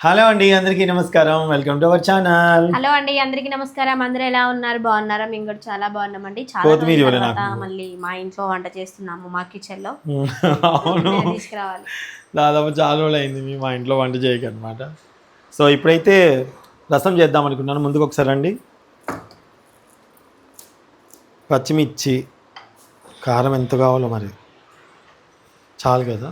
Hello అండి అందరికీ నమస్కారం. Welcome to our channel. Hello అండి అందరికీ నమస్కారం. అందరూ ఎలా ఉన్నారు? బాగున్నారా? మేము కూడా చాలా బాగున్నామండి. చాలా రోజుల తర్వాత. మళ్ళీ మా ఇంట్లో వంట చేస్తున్నాము మా కిచెన్లో. అవును. తీసుకురావాలి. దాదాపు చాలా రోజులు అయింది మీ మా ఇంట్లో వంట చేయక అనమాట సో ఇప్పుడైతే రసం చేద్దాం అనుకున్నాను. ముందుకు ఒకసారి రండి. పచ్చిమిర్చి కారం ఎంత కావాలో మరి. చాలు కదా.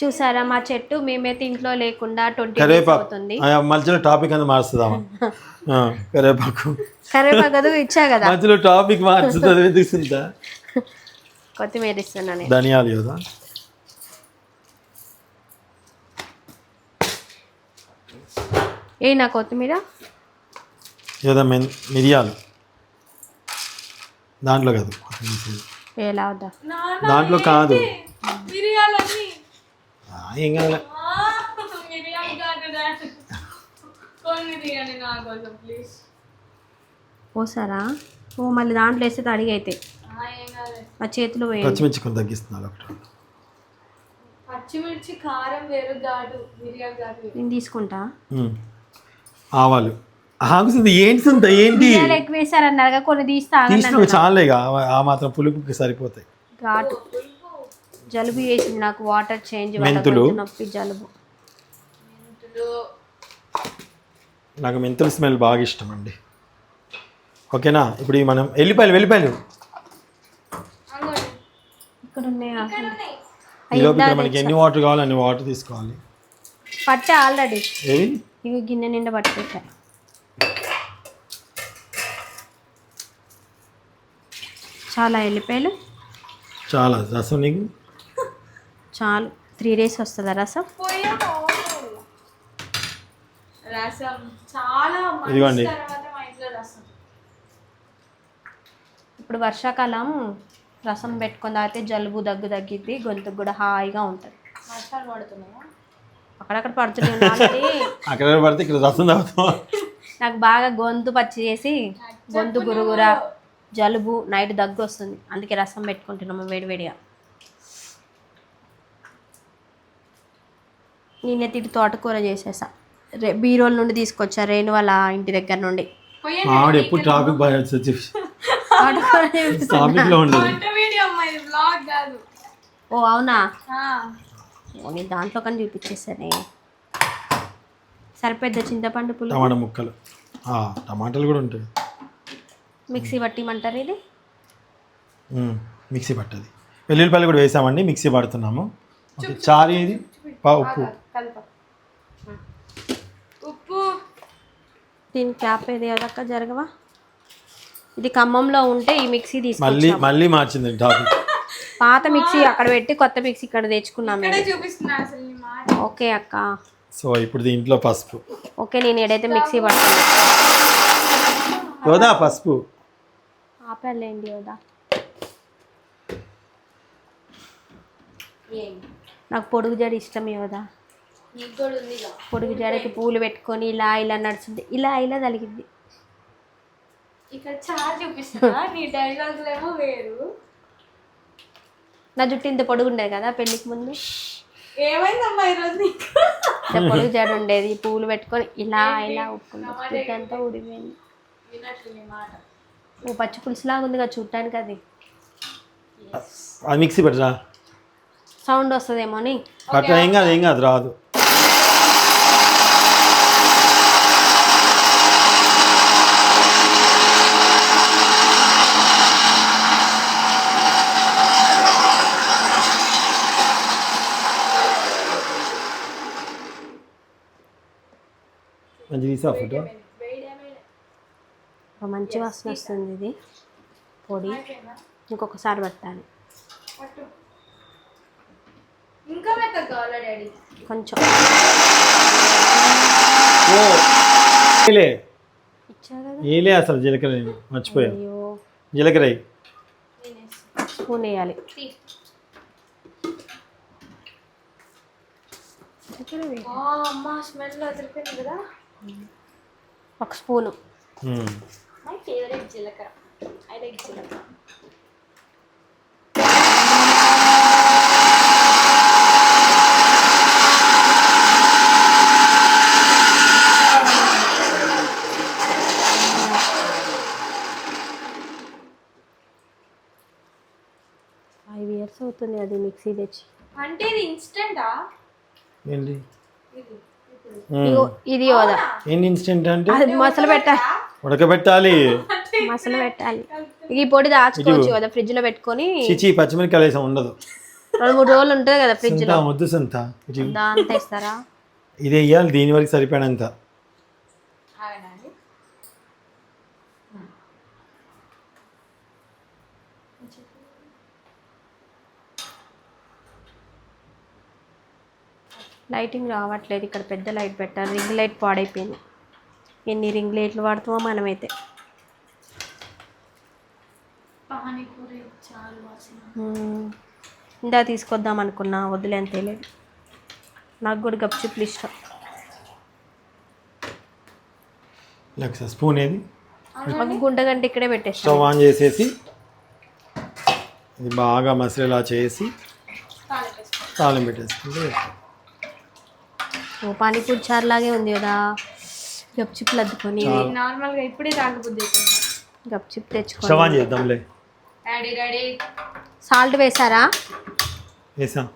చూసారా? మా చెట్టు మేమైతే ఇంట్లో లేకుండా ట్వంటీ అవుతుంది. మధ్యలో టాపిక్ అంతా మారుస్తుందామా ఆ, కరివేపాకు కరివేపాకు అది ఇచ్చా కదా. మధ్యలో టాపిక్ మార్చుతుంది కొత్తిమీర ఇస్తున్నా నేను. ధనియాలు కదా? ఏ నా కొత్తిమీర? లేదా మెన్ మిరియాలు. దాంట్లో కాదు. ఎలా వద్దా దాంట్లో కాదు. మిరియాలన్నీ ఏం కాదు పోసారా? ఓ మళ్ళీ దాంట్లో వేస్తే తడిగి అయితే. మా చేతిలో పచ్చిమిర్చి కొంత తగ్గిస్తున్నారు ఒకటి పచ్చిమిర్చి కారం వేరు ఘాటు మిరియాలు ఘాటు. వేరు. నేను తీసుకుంటా. ఆవాలు. ఆగుతుంది ఏంటి సుంత ఏంటి? మిరియాలు ఎక్కువ వేసారన్నారు కదా, కొన్ని తీస్తా తీసిన చాలే ఇక, ఆ- ఆ మాత్రం పులుపుకి సరిపోతాయి. ఘాటు. జలుబు చేసింది నాకు వాటర్ చేంజ్ మెంతులు. నొప్పి జలుబు. నాకు మెంతుల స్మెల్ బాగా ఇష్టం అండి ఓకేనా? ఇప్పుడు ఈ మనం ఎల్లిపాయలు వెల్లిపాయలు. అంగోండి ఇక్కడ ఉన్నాయా మనకి ఎన్ని వాటర్ కావాలో అన్ని వాటర్ తీసుకోవాలి. పట్టే ఆల్రెడీ. ఏవి ఇవి గిన్నె నిండా పట్టి పెట్టా చాలా ఎల్లిపాయలు. చాలా. రసం నీకు. చాలు. త్రీ డేస్ వస్తుందా రసం? చాలా ఇదిగోండి. ఇప్పుడు వర్షాకాలం రసం పెట్టుకొని తాగితే జలుబు దగ్గు తగ్గిద్ది గొంతుకు కూడా హాయిగా ఉంటుంది. వర్షాలు పడుతున్నాయా? అక్కడక్కడ పడుతూనే ఆల్రెడీ అక్కడ పడితే ఇక్కడ రసం తాగుతాం నాకు బాగా గొంతు పచ్చి చేసి గొంతు గురుగుర జలుబు నైట్ దగ్గు వస్తుంది. అందుకే రసం పెట్టుకుంటున్నాము వేడివేడిగా. నేనైతే ఇటు తోటకూర చేసేసా. రే బీరోల్ నుండి తీసుకొచ్చా రేణు వాళ్ళ ఇంటి దగ్గర నుండి. ఆవిడ ఎప్పుడు ట్రాఫిక్ బాగా వచ్చి తోటకూర చేపిస్తా. ట్రాఫిక్లో ఉండదు. వంట వీడియో అమ్మా ఇది బ్లాగ్ కాదు. ఓ అవునా? ఆ, ఓ, నేను దాంట్లో కానీ చూపించేసానే సరిపెద్ద చింతపండు పులుపు? టమాటా ముక్కలు. ఆ, టమాటాలు కూడా ఉంటాయి. మిక్సీ పట్టిమంటారు ఇది? ఉమ్, మిక్సీ పట్టది. వెల్లుల్లిపాయలు కూడా వేసామండి మిక్సీ పడుతున్నాము. ఓకే చారు ఇది పా ఉప్పు. కలుపు. ఉప్పు. దీని క్యాప్ ఏది అదక్క జరగవా? ఇది ఖమ్మంలో ఉంటే ఈ మిక్సీ మళ్ళీ తీసుకొచ్చాం మళ్ళీ మార్చింది టాపిక్. పాత మిక్సీ అక్కడ పెట్టి కొత్త మిక్సీ ఇక్కడ తెచ్చుకున్నాం మేము. ఇక్కడే చూపిస్తున్నా అసలు నీ మాట ఓకే అక్క. సో ఇప్పుడు దీంట్లో పసుపు. ఓకే నేను ఏడైతే మిక్సీ పడతాను. యోదా పసుపు. ఆపలేండి యోదా నాకు పొడుగు జడ ఇష్టం యోదా. పొడుగు జడకి పూలు పెట్టుకొని ఇలా ఇలా నడుస్తుంది. ఇలా ఇలా తలిగిద్ది ఇక్కడ చాలా చూపిస్తున్నా. నీ డైలాగులేమో వేరు. నా జుట్టు ఇంత పొడుగు ఉండేది కదా పెళ్ళికి ముందు. ఏమైందమ్మా ఈరోజు నీకు? ఇంత పొడుగు జడ ఉండేది. పూలు పెట్టుకొని ఇలా ఇలా ఉప్పుకుంది. జుట్టు అంతా ఊడిపోయింది. ఓ పచ్చి పులుసులాగా ఉంది కదా చూడటానికి అది. అది మిక్సీ పెట్టరా సౌండ్ వస్తుందేమో అని. పట్ట ఏం కాదు ఏం కాదు రాదు. మంచి తీసా ఫోటో? ఒక మంచి వాసన వస్తుంది ఇది. పొడి. ఇంకొకసారి పెట్టాలి పట్టు. ఇంకా మెత్తగా కావాలా డాడీ? కొంచెం. ఓ ఏలే. ఇచ్చా కదా? ఏలే అసలు జీలకర్ర నేను మర్చిపోయాను. అయ్యో. జీలకర్ర వేయి. స్పూన్ వేయాలి. తీ. ఆ, అమ్మా స్మెల్ అదిరిపోయింది కదా. ఒక స్పూను. ఉమ్. మై ఫేవరెట్ జీలకర్ర. ఐ లైక్ జీలకర్ర. అవుతుంది అది మిక్సీ తెచ్చి. అంటే ఇది ఇన్స్టెంటా? ఏంటి ఇది యోదా ఏంటి ఇన్స్టెంట్ అంటే? అది మసలు పెట్టాలి. ఉడకబెట్టాలి. మసలు పెట్టాలి. ఈ పొడి దాచుకోవచ్చు కదా ఫ్రిడ్జ్లో పెట్టుకొని. చిచి పచ్చిమిరకాయలు వేసాం ఉండదు. రెండు మూడు రోజులు ఉంటుంది కదా ఫ్రిడ్జ్ సొంత ముద్దు సొంత. ఇది దాంతో ఇస్తారా ఇది వేయాలి దీని వరకు సరిపోయినంత. లైటింగ్ రావట్లేదు. ఇక్కడ పెద్ద లైట్ పెట్టారు. రింగ్ లైట్ పాడైపోయింది. ఎన్ని రింగ్ లైట్లు వాడుతామో మనమైతే. ఇందా తీసుకొద్దాం అనుకున్నా. వదిలే అంత తెలియదు నాకు కూడా గప్చుప్లు ఇష్టం. స్పూన్ ఏది? ఒక గుంట గంట ఇక్కడే పెట్టేస్తాం. స్టవ్ ఆన్ చేసేసి ఇది బాగా మసిలేలా చేసి తాళం పెట్టేసుకుంటే ఓ పానీపూరి చారు లాగే ఉంది కదా. గప్చిప్లు అద్దుకొని నార్మల్గా ఇప్పుడే తాగబుద్ది గప్చిప్ ఆన్ చేద్దాంలే. డాడీ డాడీ సాల్ట్ వేసారా? వేసాం.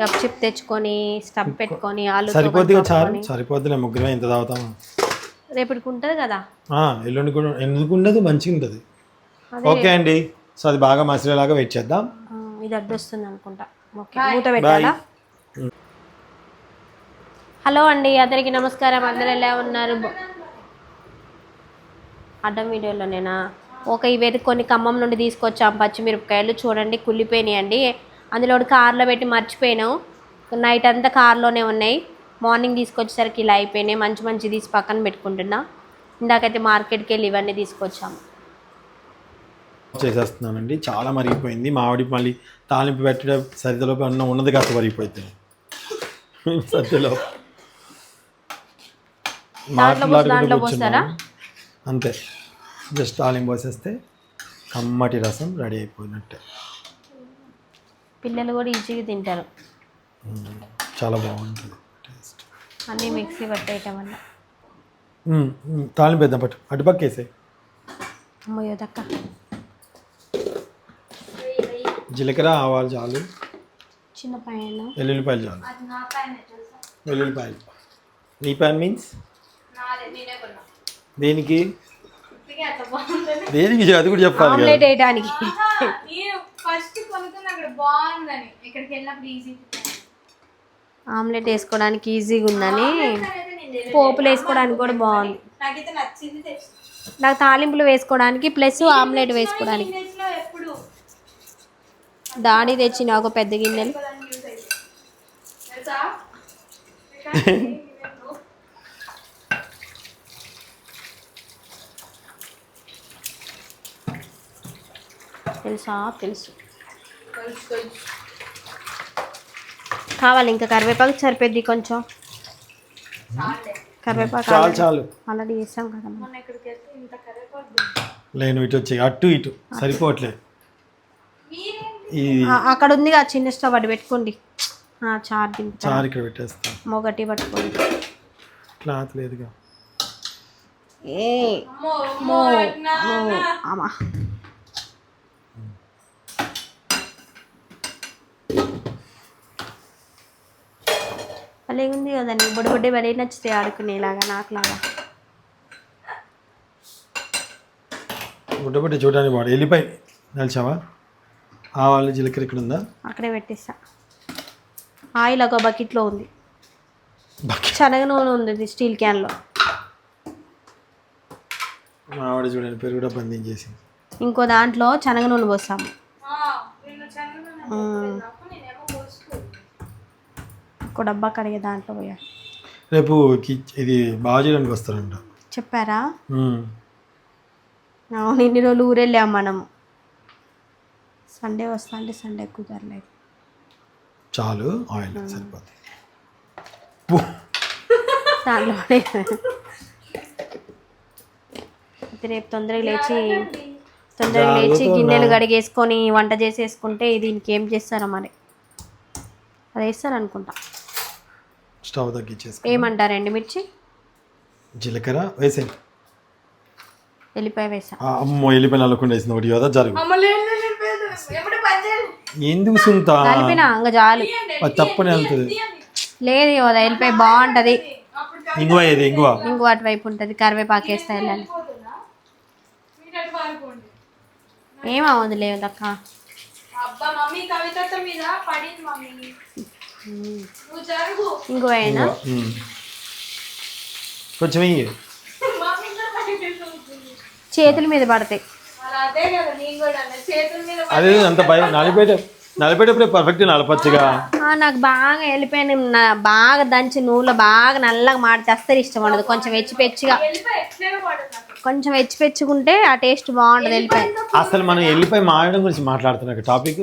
గప్చిప్ తెచ్చుకొని స్టవ్ పెట్టుకొని ఆలు సరిపోద్దిగా చారు? సరిపోద్దిలే ముగ్గురు ఇంత తాగుతాము రేపటికి ఉంటుంది కదా? ఆ, ఎల్లుండి కూడా ఎందుకు ఉండదు మంచిగా ఉంటుంది. ఓకే అండి. సో అది బాగా మసిలేలాగా వెయిట్ చేద్దాం. ఇది అడ్డొస్తుంది అనుకుంటా. ఓకే మూత పెట్టాలా? హలో అండి అందరికి నమస్కారం. అందరు ఎలా ఉన్నారు? అడ్డం వీడియోలో నేనా? ఒక ఇవైతే కొన్ని ఖమ్మం నుండి తీసుకొచ్చాం పచ్చిమిరపకాయలు. చూడండి కుళ్ళిపోయినాయండి అందులో కారులో కార్లో పెట్టి మర్చిపోయాను. నైట్ అంతా కార్లోనే ఉన్నాయి. మార్నింగ్ తీసుకొచ్చేసరికి ఇలా అయిపోయినాయి. మంచి మంచి తీసి పక్కన పెట్టుకుంటున్నా. ఇందాకైతే మార్కెట్కి వెళ్ళి ఇవన్నీ తీసుకొచ్చాము. చేసేస్తున్నానండి. చాలా మరిగిపోయింది. మామిడి మళ్ళీ తాలింపు పెట్టడం సరిదలోపు అన్నం ఉన్నది కాస్త మరిగిపోతుంది సరిదలోపు దాంట్లో పోసి- దాంట్లో పోస్తారా? అంతే. జస్ట్ తాలింపు పోసేస్తే కమ్మటి రసం రెడీ అయిపోయినట్టే. పిల్లలు కూడా ఈజీగా తింటారు. చాలా బాగుంటుంది. టేస్ట్. అన్నీ మిక్సీ పట్టేయటం వల్ల. తాలింపు వేద్దాం పట్టు. అటుపక్క వేసే అమ్మయ్యో దక్క. జీలకర్ర ఆవాలు చాలు. చిన్న పైన వెల్లుల్లిపాయలు చాలు. వెల్లుల్లిపాయలు. నీ ప్యాన్ మీన్స్? దేనికి? దేనికి? అది కూడా చెప్పాలి ఆమ్లెట్ వేయడానికి. నేను ఫస్ట్ కొనుక్కున్న అక్కడ బాగుందని. ఇక్కడికి వెళ్ళినప్పుడు ఈజీ ఆమ్లెట్ వేసుకోవడానికి ఈజీగా ఉందని. పోపులు వేసుకోవడానికి కూడా బాగుంది. నాకైతే నచ్చింది తెచ్చి నాకు తాలింపులు వేసుకోవడానికి ప్లస్ ఆమ్లెట్ వేసుకోవడానికి. దాడి తెచ్చిన ఒక పెద్ద గిన్నెలు దానికి యూజ్ అయితే తెలుసా? తెలుసా. కావాలి ఇంకా కరివేపాకు సరిపోద్ది కొంచెం. చాలే. కరివేపాకు చాలు ఆల్రెడీ- చాలు. ఆల్రెడీ చేసాం కదా లేను ఇటు వచ్చి అటు ఇటు. సరిపోవట్లేదు. అక్కడ ఉంది కదా చిన్న స్టవ్ అటు పెట్టుకోండి. ఆ, చారు చారు ఇక్కడ పెట్టేస్తా. మొగటి పట్టుకోండి. క్లాత్ లేదుగా. ఏ. అమ్మో అమ్మో నా ఆమా భలే ఉంది కదండి. బొడి బొడ్డి భలే నచ్చితే ఆడుకునేలాగా నాకులాగా. గుడ్డబట్టి చూడడానికి వాడు వెళ్ళిపోయి నిలిచావా? ఆవాలు జీలకర్ర ఇక్కడ ఉందా? అక్కడే పెట్టేస్తా ఆయిల్ ఒక బకెట్లో ఉంది. బకెట్ శనగ నూనె ఉంది స్టీల్ క్యాన్లో. ఆవిడ చూడండి పెరుగు డబ్బా బంధించేసింది ఇంకో దాంట్లో శనగ నూనె పోస్తాము ఇంకో డబ్బా కడిగే దాంట్లో పోయా. రేపు ఇది బాగా చేయడానికి వస్తారంట. చెప్పారా. అవును ఇన్ని రోజులు ఊరెళ్ళాం మనం. సండే వస్తా అంటే సండే కుదరలేదు. చాలు ఆయిల్ సరిపోతుంది రేపు తొందరగా లేచి తొందరగా లేచి గిన్నెలు. కడిగేసుకొని వంట చేసేసుకుంటే దీనికి ఏం చేస్తారో మరి. అది వేస్తారు అనుకుంటా స్టవ్ తగ్గించేసుకో ఏమంటారండి మిర్చి? జీలకర్ర వేసే వెళ్ళిపోయి వేసా. అమ్మో వెళ్ళిపోయి నల్లకుండా వేసింది ఒకటి కదా జరుగు. ఎందుకు సుంత? కలిపిన ఇంకా చాలు అది తప్పని వెళ్తుంది లేదు యోదా వెళ్ళిపోయి బాగుంటది. ఇంగువ ఏది? ఇంగువ? ఇంకో అటువైపు ఉంటుంది కరివేపాకు వేస్తా వెళ్ళాలి. ఏమవుంది లేదు అక్క ఇంకో ఉమ్. కొంచెం చేతుల మీద పడతాయి. అదే అంత భయం నలిపేట నలిపేటప్పుడే పర్ఫెక్ట్ నలపచ్చుగా. ఆ, నాకు బాగా వెళ్ళిపోయిన బాగా దంచి నూనెలో బాగా నల్లగా మాడితే అస్సలు ఇష్టం ఉండదు. కొంచెం వెచ్చి పెచ్చిగా కొంచెం వెచ్చి పెచ్చుకుంటే ఆ టేస్ట్ బాగుంటుంది వెళ్ళిపోయి. అసలు మనం వెళ్ళిపోయి మాడడం గురించి మాట్లాడుతున్నా టాపిక్.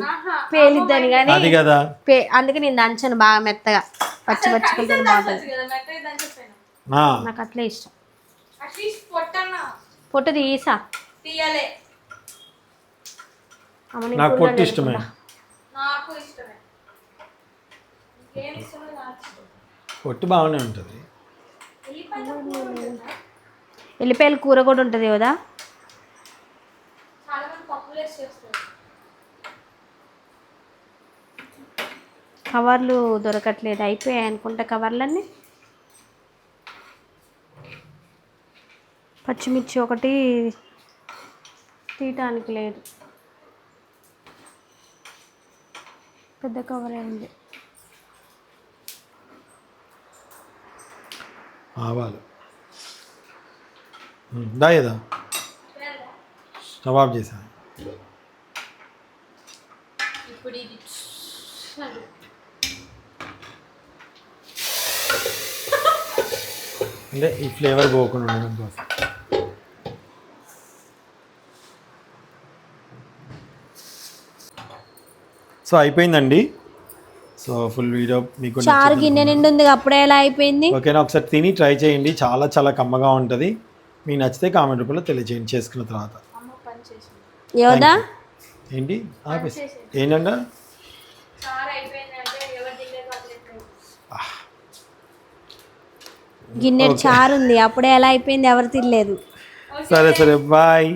పేలిద్దని కానీ అది కదా. పే అందుకే నేను దంచను బాగా మెత్తగా. పచ్చి పచ్చుకుంటే బాగుంటుంది నాకు అట్లే ఇష్టం. పొట్టు తీసా. నాకు పొట్టు ఇష్టమే. నాకు ఇష్టమే. పొట్టు బాగానే ఉంటుంది? ఎల్లిపాయల కూర కూడా ఉంటుంది కదా? చాలా మంది పప్పులు వేసి చేస్తారు. కవర్లు దొరకట్లేదు. అయిపోయాయి అనుకుంటా కవర్లన్నీ. పచ్చిమిర్చి ఒకటి తీయటానికి లేదు. పెద్ద కవరే ఉంది. ఆవాలు. ఉమ్, దా ఏదా. స్టవ్ ఆఫ్ చేశాను ఇప్పుడు ఇది అంటే ఈ ఫ్లేవర్ పోకుండా ఉండడం కోసం. సో అయిపోయిందండి. సో ఫుల్ వీడియో మీకు చారు గిన్నె నిండు ఉంది అప్పుడే ఎలా అయిపోయింది? ఓకేనా ఒకసారి తిని ట్రై చేయండి. చాలా చాలా కమ్మగా ఉంటుంది. మీకు నచ్చితే కామెంట్ రూపంలో తెలియజేయండి. చేసుకున్న తర్వాత. యోదా ఏంటి? ఏంటంట? గిన్నె చారు ఉంది. అప్పుడే ఎలా అయిపోయింది ఎవరు తినలేదు. సరే సరే. బాయ్